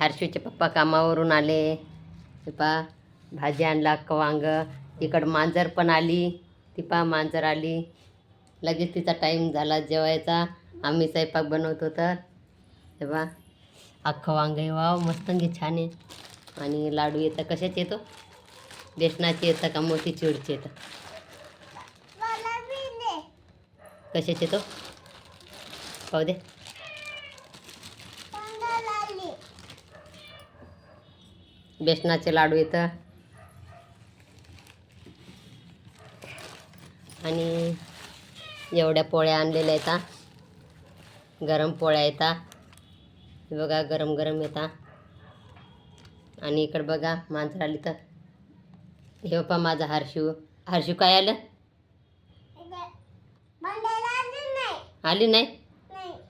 हर्षूचे पप्पा कामावरून आले. पा भाजी आणला अख्खं वांग. इकडं मांजर पण आली. ती पा मांजर आली. लगेच तिचा टाईम झाला जेवायचा. आम्ही स्वयंपाक बनवतो तर हे बा अख्खं वांग आहे. वाव मस्त घे छान आहे. आणि लाडू येतं कशाचे येतो? बेसनाचे येतं का मोतीचूरचे येतं? कशाचे येतो? पाहू दे. बेसनाचे लाडू येतं आणि एवढ्या पोळ्या आणलेल्या येतात गरम पोळ्या येतात बघा गरम गरम येतात आणि इकडं बघा मांजर आली तर हे बापा माझा हर्षू. हर्षू काय आलं? आली नाही.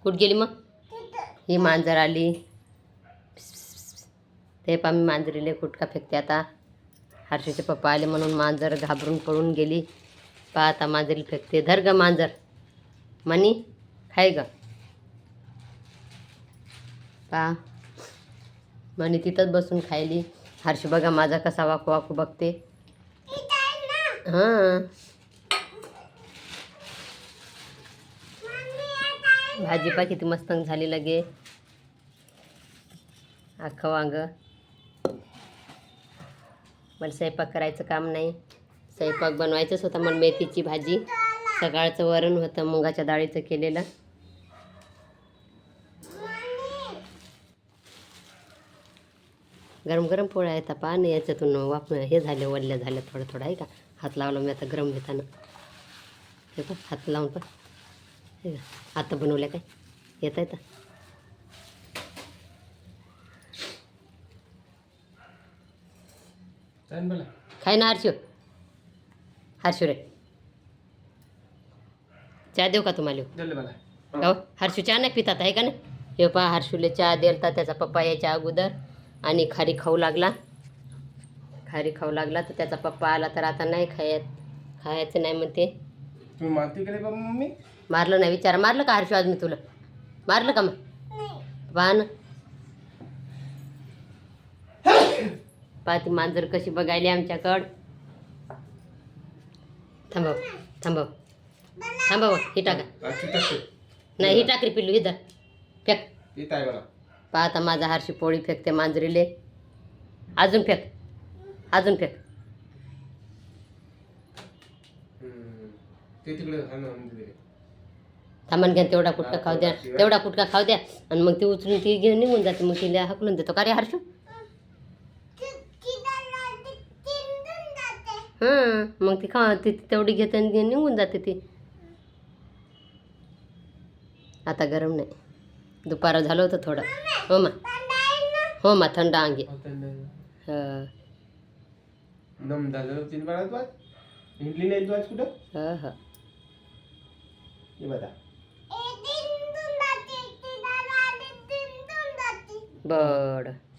कुठं गेली मग? ही मांजर आली. ते पा मी मांजरीले कुटका फेकते आता. हर्षीचे पप्पा आले म्हणून मांजर घाबरून पळून गेली. पा आता मांजरी फेकते. धर ग मांजर. मनी खाय ग. पा मनी तिथंच बसून खायली. हर्षू बघा माझा कसा वाकू वाकू बघते. हां. भाजी पा किती मस्त झाली लगे. अख्खं वांग. मला स्वयंपाक करायचं काम नाही. स्वयंपाक बनवायचंच होतं मला मेथीची भाजी. सकाळचं वरण होतं मुगाच्या डाळीचं केलेलं. गरम गरम पोळ्या येतात पा आणि याच्यातून वाप हे झाले वल्ल्या झाल्या थोडं थोडं आहे का? हात लावला मी आता गरम घेताना हे पण हात लावून पण हे आता बनवल्या काय? येत आहे चालेल मला खाय ना हर्षू. हर्षू रे. चहा देऊ का तुम्हाला हो हर्षू चहा नाही पितात आहे का नाही? हे पहा हर्षूले चहा दिलता त्याचा पप्पा यायच्या अगोदर आणि खारी खाऊ लागला. खारी खाऊ लागला तर त्याचा पप्पा आला तर आता नाही खायत. खायचं नाही म्हणते. मम्मी? मारलं नाही विचार. मारलं का हर्षू आज मी तुला? मारलं का मग? पहा ना. पहा ती मांजर कशी बघायली आमच्याकड. थांबव थांबव थांबव ही टाका. नाही ही टाकरी पिल्लू इथं. फेक. येत आहे मला पहा आता माझा हरशी पोळी फेकते मांजरीले. अजून फेक अजून फेक. तिकडे थांबण घ्या तेवढा कुटका खाऊ द्या. तेवढा कुटका खाऊ द्या. आणि मग ती उचलून ती घेऊन निघून जाते. मग तिला हकलून देतो. का रे हर्षू? हां मग ती खा ती तेवढी घेते आणि निघून जाते ती. आता गरम नाही. दुपारा झालं होतं थोडं. हो मा. हो मा थंड अंगी हं. झालं तीन आज हिंडली नाही कुठं? हं हं. हे बघा. बरं.